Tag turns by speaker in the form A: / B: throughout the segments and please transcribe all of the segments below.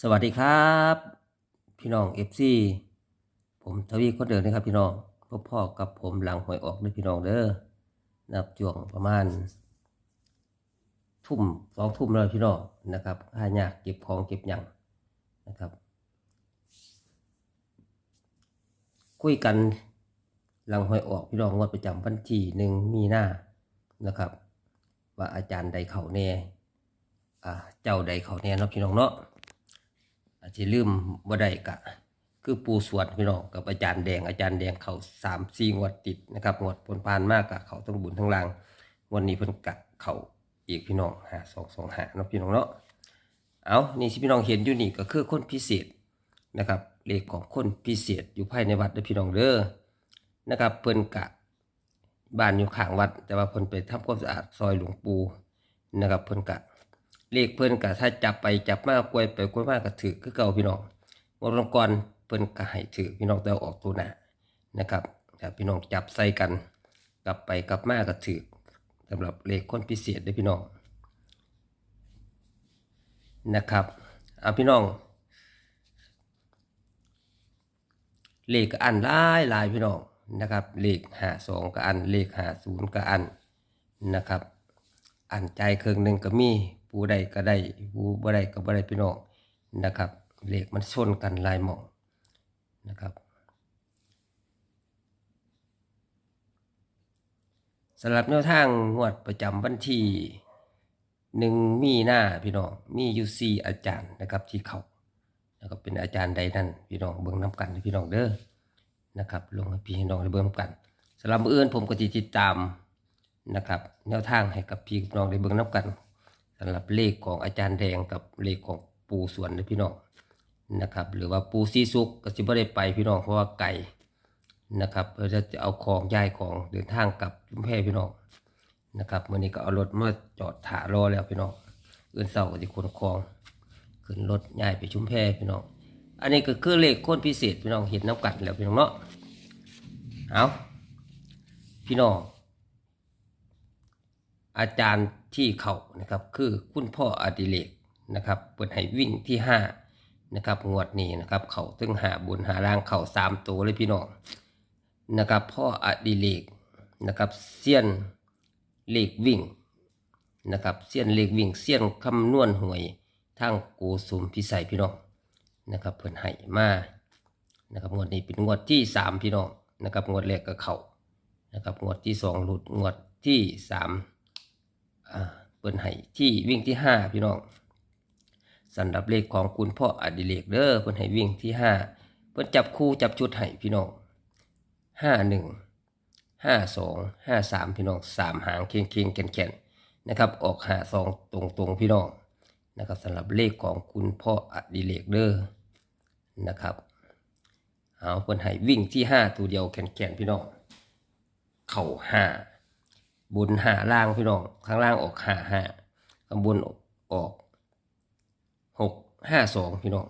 A: สวัสดีครับ พี่น้องเอฟซีผมทวีคนเดิมนะครับพี่น้องพบพ่อกับผมหลังหวยออกด้วยพี่น้องเด้อนับจ่วงประมาณ ทุ่มสองทุ่มแล้วพี่น้องนะครับหายากเก็บของเก็บหยังนะครับ คุยกันหลังหวยออกพี่น้องงวดประจำวันที่หนึ่งมีหน้านะครับ ว่าอาจารย์ใดเขาแน่เจ้าใดเขาแน่เนาะพี่น้องเนาะ อาจจะลืมบ่ได้กะ คือปูสวดพี่น้องกับอาจารย์แดงอาจารย์แดงเขาสามสี่งวดติดนะครับงวดผลพานมากกะเขาทั้งบุญทั้งลางวันนี้เพิ่นกะเขาอีกพี่น้องหาสองสองหาเนาะพี่น้องเนาะเอานี่ที่พี่น้องเห็นอยู่นี่ก็คือคนพิเศษนะครับเลขของคนพิเศษอยู่ภายในวัดเด้อพี่น้องเด้อนะครับเพิ่นกะบ้านอยู่ข้างวัด แต่ว่าเพิ่นไปทำความสะอาดซอยหลวงปู่นะครับเพิ่นกะ เลขเพิ่นกะถ้าจับไปจับมากกวยไปกวยมากก็ถือคือเก่าพี่น้องวดก่อนเพิ่นก็ให้ถือพี่น้องแต่ออกตัวหนานะครับถ้าพี่น้องจับใส่กัน กลับไปกลับมาก็ถือสำหรับเลขคนพิเศษด้อพี่น้องนะครับเอาพี่น้อง เลขอันลายลายพี่น้องนะครับเลขหาสองก็อันเลขหาศูนย์ก็อันนะครับ อันใจเครื่องหนึ่งก็มี ผู้ใดก็ได้ผู้บ่ได้ก็บ่ได้พี่น้องนะครับเลขมันชนกันลายหมองนะครับสำหรับแนวทางงวดประจำวันที่หนึ่งมีหน้าพี่น้องมีอยู่สี่อาจารย์นะครับที่เขานะครับเป็นอาจารย์ใดนั่นพี่น้องเบิ่งน้กันพี่น้องเด้อนะครับลงให้พี่น้องได้เบิ่งนำกันสำหรับมื้อนผมก็สิติดตามนะครับแนวทางให้กับพี่น้องได้เบิ่งนับกันำหรับเลขของอาจารย์แดงกับเลขของปูสวนนะพี่น้องนะครับ หรือว่าปูซีซุกก็จะไม่ได้ไปพี่น้องเพราะว่าไก่นะครับเพื่อจะเอาของย้ายของเดินทางกลับชุมแพพี่น้องนะครับวันนี้ก็เอารถมาจอดถารอแล้วพี่น้องเอื่นเสาก็จะขนของขึ้นรถย้ายไปชุมแพพี่น้องอันนี้ก็คือเลขโคนพิเศษพี่น้องเห็นน้ำกัดแล้วพี่น้องเนาะเอาพี่น้อง อาจารย์ที่เขานะครับ คือคุณพ่ออดิเรกนะครับเปิดให้วิ่งที่ห้านะครับงวดนี้นะครับ เขาถึงหาบุญหาร่างเขาสามตัวเลยพี่น้องนะครับ พ่ออดิเรกนะครับเซียนเลขวิ่งนะครับเซียนเลขวิ่งเซียนคำนวณหวยทางโกสุมพิสัยพี่น้องนะครับเพิ่นให้มานะครับงวดนี้เป็นงวดที่สามพี่น้องนะครับงวดแรกก็เขานะครับงวดที่สองหลุดงวดที่สาม เปิ้นให้ที่วิ่งที่ห้าพี่น้องสำหรับเลขของคุณพ่ออดิเรกเด้อเปิ้นให้วิ่งที่ห้าเปิ้นจับคู่จับชุดให้พี่น้องห้าหนึ่งห้าสองห้าสามพี่น้องสามหางเคียงเคียงแก่นแก่นนะครับ ออกหาสองตรงตรงพี่น้องนะครับสำหรับเลขของคุณพ่ออดิเรกเด้อนะครับเอาเปิ้นให้วิ่งที่ห้าตัวเดียวแก่นแก่นพี่น้องเข่าห้า บนหาล่างพี่น้องข้างล่างออกหาหาข้างบนออกหกห้าสองพี่น้อง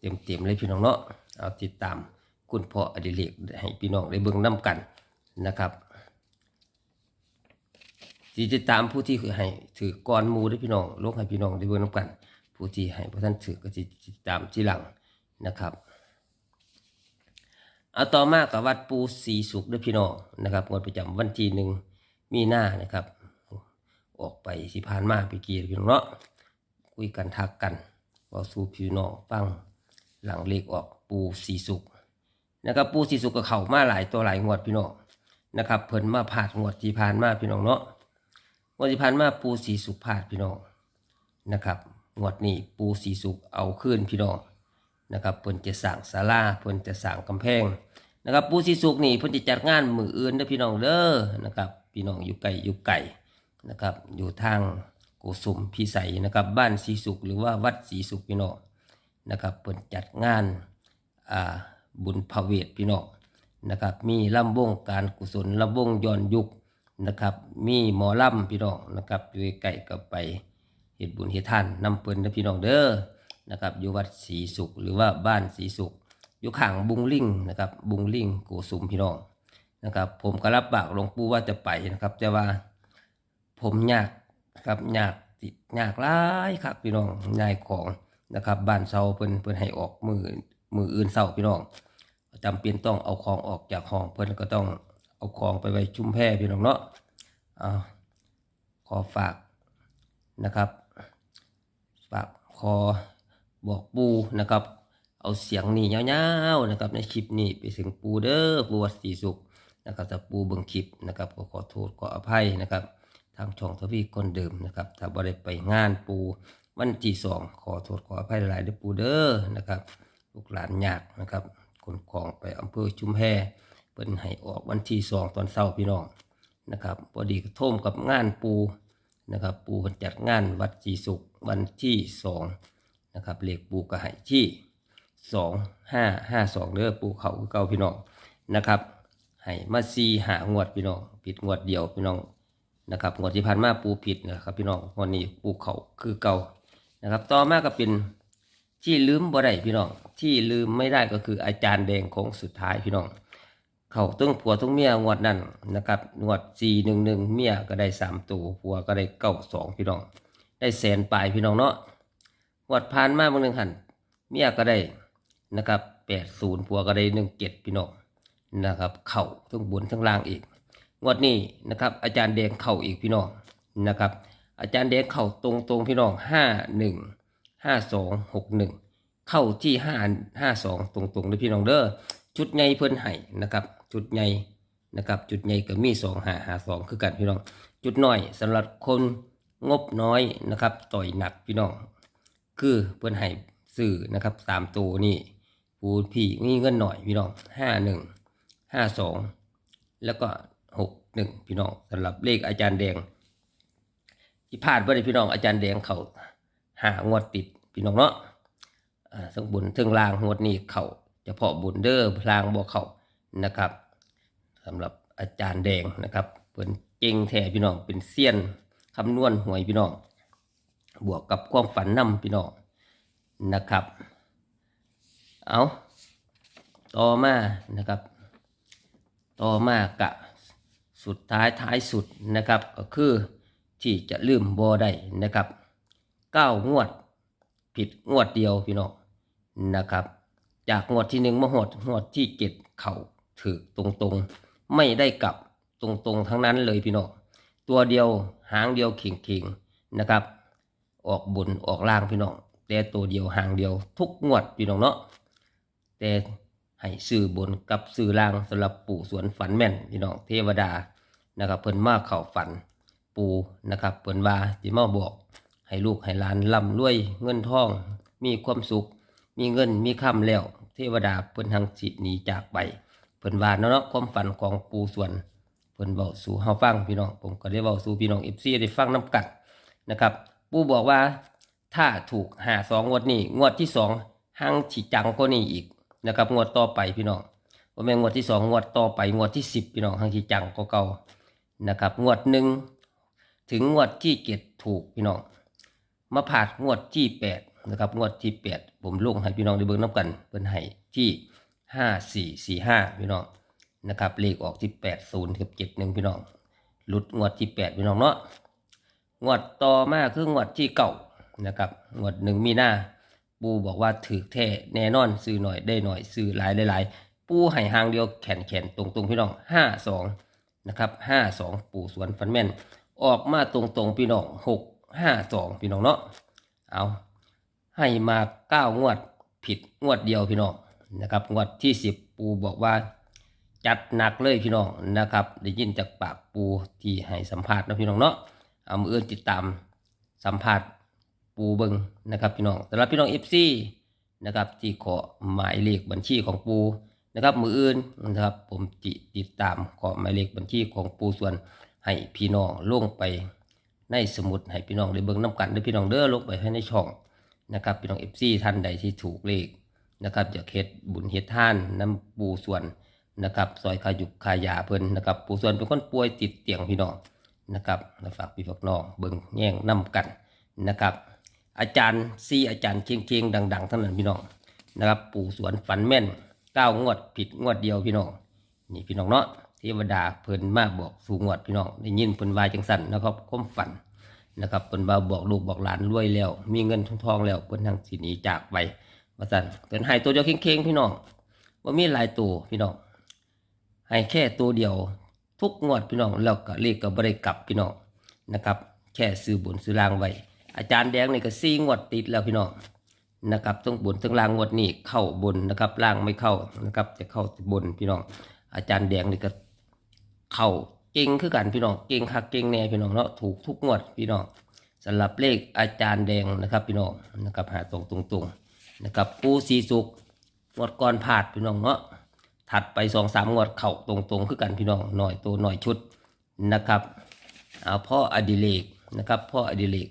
A: เต็มเต็มเลยพี่น้องเนาะเอาติดตามคุณพ่ออดิเรกให้พี่น้องได้เบิ่งน้กันนะครับที่ติดตามผู้ที่คือให้ถือก้อนมูด้วยพี่น้องลงให้พี่น้องได้เบิ่งน้กัน ผู้ที่ให้พระท่านถือก็จะติดตามที่หลังนะครับเอาต่อมากับวัดปูสีสุขด้วยพี่น้องนะครับงวดประจำวันที่หนึ่ง มีหน้านะครับ ออกไปสิพานมาไปกี่พี่น้องเนาะคุยกันทักกันเว่าสู่พี่น้องฟังหลังเลขออกปูสีสุขนะครับปูสีสุขก็เข้ามาหลายตัวหลายงวดพี่น้องนะครับเพิ่นมาผาดงวดที่ผ่านมาพี่น้องเนาะงวดที่ผ่านมาปูสีสุขผาดพี่น้องนะครับงวดนี้ปูสีสุขเอาขึ้นพี่น้องนะครับเพิ่นจะสั่งศาลาเพิ่นจะสั่งกำแพงนะครับปูสีสุกนี่เพิ่นจะจัดงานมืออื่นเด้อพี่น้องเด้อนะครับ พี่น้องอยู่ไกลอยู่ไกลนะครับ อยู่ทางโกสุมพิสัยนะครับ บ้านสีสุกหรือว่าวัดสีสุกพี่น้องนะครับเพิ่นจัดงานอ่าบุญพระเวทพี่น้องนะครับ มีลำวงการกุศลลำวงย้อนยุคนะครับ มีหมอลำพี่น้องนะครับอยู่ใกล้กับไปเฮ็ดบุญเฮ็ดทานนำเพิ่นเดพี่น้องเด้อนะครับอยู่วัดศรีสุขหรือว่าบ้านศรีสุขอยู่ข้างบุงลิงนะครับบุงลิงโกสุมพี่น้อง นะครับ ผมก็รับปากหลวงปู่ว่าจะไปนะครับ แต่ว่าผมยากครับยากติดยากหลายครับพี่น้องยายของนะครับบ้านเซาเพิ่นเพิ่นให้ออกมือมืออื่นเซาพี่น้องจำเป็นต้องเอาของออกจากห้องเพิ่นก็ต้องเอาของไปไว้ชุ่มแพร่พี่น้องเนาะอ่าขอฝากนะครับ ฝากคอบอกปูนะครับ เอาเสียงนี่ยาวๆนะครับ ในคลิปนี้ไปถึงปูเด้อปูวัดศรีสุข นะครับถ้าปูเบิ่งคลิปนะครับก็ขอโทษขออภัยนะครับ ทางช่องทวีคนเดิมนะครับ ถ้าบ่ได้ไปงานปูวันที่สองขอโทษขออภัยหลายเด้อปูเด้อนะครับลูกหลานยากนะครับคนของไปอำเภอชุมแพเพิ่นให้ออกวันที่สองตอนเช้าพี่น้องนะครับพอดีกระท่มกับงานปูนะครับ ปูเพิ่นจัดงานวัดศรีสุขวันที่สองนะครับเลขปูก็ให้ที่สองห้าห้าสองเด้อปูเขาเก่าพี่น้องนะครับ ให้มาซีหางวดพี่น้องผิดงวดเดียวพี่น้องนะครับงวดที่ผ่านมาปูผิดนะครับ พี่น้องวันนี้ปูเขาคือเก่านะครับ ต่อมาก็เป็นที่ลืมบ่ได้พี่น้อง ที่ลืมไม่ได้ก็คืออาจารย์แดงของสุดท้ายพี่น้อง เขาตึ้งผัวตึ้งเมียงวดนั้นนะครับงวดสี่หนึ่งหนึ่งเมียก็ได้สามตัวผัวก็ได้เก้าสองพี่น้อง ได้แสนปลายพี่น้องเนาะงวดผ่านมาบางหนึ่งหันเมียก็ได้นะครับแปดศูนย์ผัวก็ได้หนึ่งเจ็ดพี่น้อง นะครับ เข่าทั้งบนทั้งล่างอีก งวดนี้นะครับ อาจารย์แดงเข่าอีกพี่น้องนะครับ อาจารย์แดงเข่าตรงตรงพี่น้องห้าหนึ่งห้าสองหกหนึ่งเข้าที่ห้าห้าสองตรงตรงเลยพี่น้องเด้อจุดใหญ่เพิ่นให้นะครับจุดใหญ่นะครับ จุดใหญ่ก็มีสองหาหาสองคือกันพี่น้อง จุดน้อยสำหรับคนงบน้อยนะครับ ต่อยหนักพี่น้อง คือเพิ่นให้ซื้อนะครับสามตัวนี่ผู้พี่มีเงินหน่อยพี่น้องห้าหนึ่ง ห้าสองแล้วก็หกหนึ่งพี่น้องสำหรับเลขอาจารย์แดง ที่พลาดว่าได้พี่น้องอาจารย์แดงเขาหางวดติดพี่น้องเนาะอ่าทั้งบุญทั้งลางงวดนี้เขาเฉพาะบุญเดอ้อลางบ่เขานะครับสำหรับอาจารย์แดงนะครับเป็นเก่งแท้พี่น้องเป็นเซียนคำนวณหวยพี่น้อง บวกกับความฝันนำพี่น้องนะครับ เอาต่อมานะครับ ต่อมากะสุดท้ายท้ายสุดนะครับก็คือที่จะลืมบอได้นะครับเก้างวด ผิดงวดเดียวพี่น้องนะครับ จากงวดที่หนึ่งมาหดงวดที่เจ็ดเข่าถือตรงๆ ไม่ได้กลับตรงๆทั้งนั้นเลยพี่น้องตัวเดียวหางเดียวเข่งๆนะครับ ออกบนออกล่างพี่น้องแต่ตัวเดียวหางเดียวทุกงวดพี่น้องเนาะแต่ ให้ซื้อบนกับซื้อล่างสำหรับปู่สวนฝันแม่นพี่น้องเทวดานะครับเพิ่นมาเข้าฝันปู่นะครับเพิ่นว่าสิมาบอก ให้ลูกให้หลานร่ำรวยเงินทอง มีความสุข มีเงินมีค่ำแล้ว เทวดาเพิ่นทางจิตหนีจากไปเพิ่นว่าเนาะความฝันของปู่สวนเพิ่นเว้าสู่เฮาฟังพี่น้องผมก็ได้เว้าสู่พี่น้อง FC ได้ฟังนํกันนะครับปู่บอกว่าถ้าถูกหาสองงวดนี้งวดที่สองหังฉีจังก็นี่อีก นะครับงวดต่อไปพี่น้องว่าแม่งวดที่สองงวดต่อไปงวดที่สิบพี่น้องหังฉีจังก็เก่านะครับงวดหนึ่งถึงงวดที่เจ็ดถูกพี่น้องมาผ่านงวดที่แปดนะครับงวดที่แปดผมลงให้พี่น้องได้เบิ่งน้ำกันเพิ่นให้ที่ห้าสี่สี่ห้าพี่น้องนะครับเลขออกที่แปดศูนย์กับเจ็ดหนึ่งพี่น้องหลุดงวดที่แปดพี่น้องเนาะงวดต่อมาคืองวดที่เก่านะครับงวดหนึ่งมีหน้า ปูบอกว่าถือแท้แน่นอนซื้อหน่อยได้หน่อยซื้อหลายหลายปูให้หางเดียวแขนแขนตรงตรงๆพี่น้องห้าสองนะครับห้าสองปูสวนฟันแม่น ออกมาตรงตรงๆพี่น้องหกห้าสองพี่น้องเนาะเอาให้มาเก้างวดผิดงวดเดียวพี่น้องนะครับงวดที่สิบปูบอกว่า จัดหนักเลยพี่น้องนะครับ ได้ยินจากปากปูที่ให้สัมภาษณ์นะพี่น้องเนาะเอามืออื่นติดตามสัมภาษณ์ ปูเบิงนะครับพี่น้องสำหรับพี่น้องเอฟซีนะครับที่ขอหมายเลขบัญชีของปูนะครับมืออื่นนะครับผมจิติดตามขอหมายเลขบัญชีของปูส่วนให้พี่น้องลงไปในสมุดให้พี่น้องได้เบิ่งน้กันด้อพี่น้องเด้อลงไปให้ในช่องนะครับพี่น้องเอฟซีท่านใดที่ถูกเลขนะครับอยากเฮ็ดบุญเฮ็ดท่านน้ำปูส่วนนะครับซอยขายุกขายาเพิ่นนะครับปูส่วนเป็นคนป่วยติดเตียงพี่น้องนะครับฝากพี่ฝากน้องเบิ่งแย่งนํกันนะครับ อาจารย์ซีอาจารย์เชียงๆดังๆทั้งนั้นพี่น้องนะครับ ปู่สวนฝันแม่นเก้างวดผิดงวดเดียวพี่น้องนี่พี่น้องเนาะเทวดาเพิ่นมาบอกสู่งวดพี่น้องได้ยินเพิ่นวายจังสันนะครับความฝันนะครับเพิ่นว่าบอกลูกบอกหลานรวยแล้ว มีเงินทองแล้วเพิ่นทางสิหนีจากไปว่าซั่นเพิ่นให้ตัวเดียวเข่งๆพี่น้องบ่ามีหลายตัวพี่น้องให้แค่ตัวเดียวทุกงวดพี่น้องแล้วก็เลขก็บ่ได้กลับพี่น้องนะครับ แค่ซื้อบนซื้อล่างไว้ อาจารย์แดงนี่ก็4งวดติดแล้วพี่น้องนะครับต้องบนทั้งล่างงวดนี้เข้าบนนะครับล่างไม่เข้านะครับจะเข้าบนพี่น้อง อาจารย์แดงนี่ก็เข้าเก่งคือกันพี่น้องเก่งคักเก่งแน่พี่น้องเนาะถูกทุกงวดพี่น้องสำหรับเลขอาจารย์แดงนะครับพี่น้องนะครับหาตรงตรงตรงนะครับปูสีสุกงวดก่อนผาดพี่น้องเนาะถัดไปสองสามงวดเข่าตรงตรงคือกันพี่น้องหน่อยตัวหน่อยชุดนะครับเอาพ่ออดิเรกนะครับพ่ออดิเรก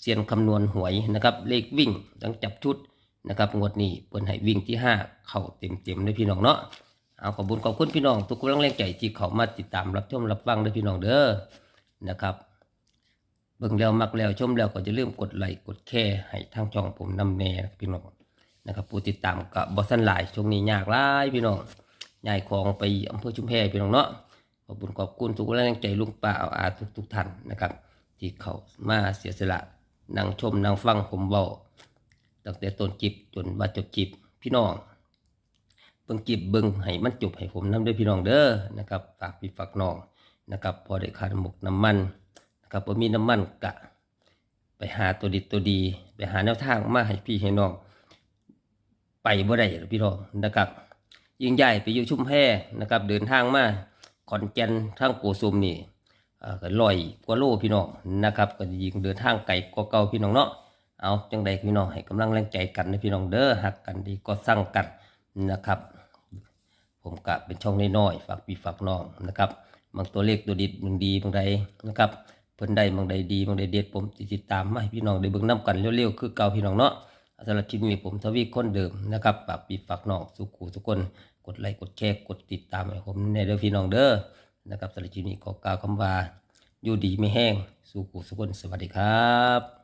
A: เซียนคำนวณหวยนะครับ เลขวิ่งต้องจับชุดนะครับงวดนี้เปิดให้วิ่งที่ห้าเข่าเต็มเต็มๆเลยพี่น้องเนาะเอาขอบคุณขอบคุณพี่น้องทุกกำลังแรงใจที่เขามาติดตามรับชมรับฟังด้วยพี่น้องเด้อนะครับเบิ่งแล้วมักแล้วชมแล้วก็จะเริ่มกดไลค์กดแชร์ให้ทางช่องผมนำแน่นะพี่น้องนะครับผู้ติดตามกับบอสันหลายช่วงนี้ยากหลายพี่น้องย้ายของไปอำเภอชุมแพพี่น้องเนาะขอบคุณขอบคุณทุกกำลังใจลุงป้าอาอาทุกทุกท่านนะครับ ที่เขามาเสียสละ นั่งชมนั่งฟังผมเบาตั้งแต่ต้นจิบจนว่าจบจิบพี่น้องเบิ่งกิบเบิ่งให้มันจบให้ผมน้ำด้วยพี่น้องเด้อนะครับฝากพี่ฝากน้องนะครับ พอได้ค่าน้ำมกน้ำมันนะครับพอมีน้ำมันกะ ไปหาตัวดีตัวดี ไปหาแนวทางมาให้พี่ให้น้องไปบ่ได้หรอพี่น้องนะครับยิ่งใหญ่ไปอยู่ชุมแพนะครับ เดินทางมาขอนแก่นทางโกสุมนี่ ก็ลอยกว่าโลพี่น้องนะครับก็ยิงเดินทางไกลกว่าเก่าพี่น้องเนาะเอาจังใดพี่น้องให้กำลังแรงใจกันนะพี่น้องเด้อหักกันดีก็สร้างกันนะครับ ผมกะเป็นช่องน้อยๆฝากพี่ฝากน้องนะครับบางตัวเลขตัวดิบางดีบางใดนะครับเพิ่นใดบางใดดีบางใดเด็ดผมติดตามมาให้พี่น้องได้เบิ่งนํกันเร็วๆคือเก่าพี่น้องเนาะสำหรับคลิปนี้ผมทวีคนเดิมนะครับฝากพี่ฝากน้องสุขูทุกคนกดไลค์กดแชร์กดติดตามให้ผมในเด้อพี่น้องเด้อ นะครับสำหรับคลิปนี้ก็กล่าวคำว่า อยู่ดีไม่แห้งสุขูทุกคนสวัสดีครับ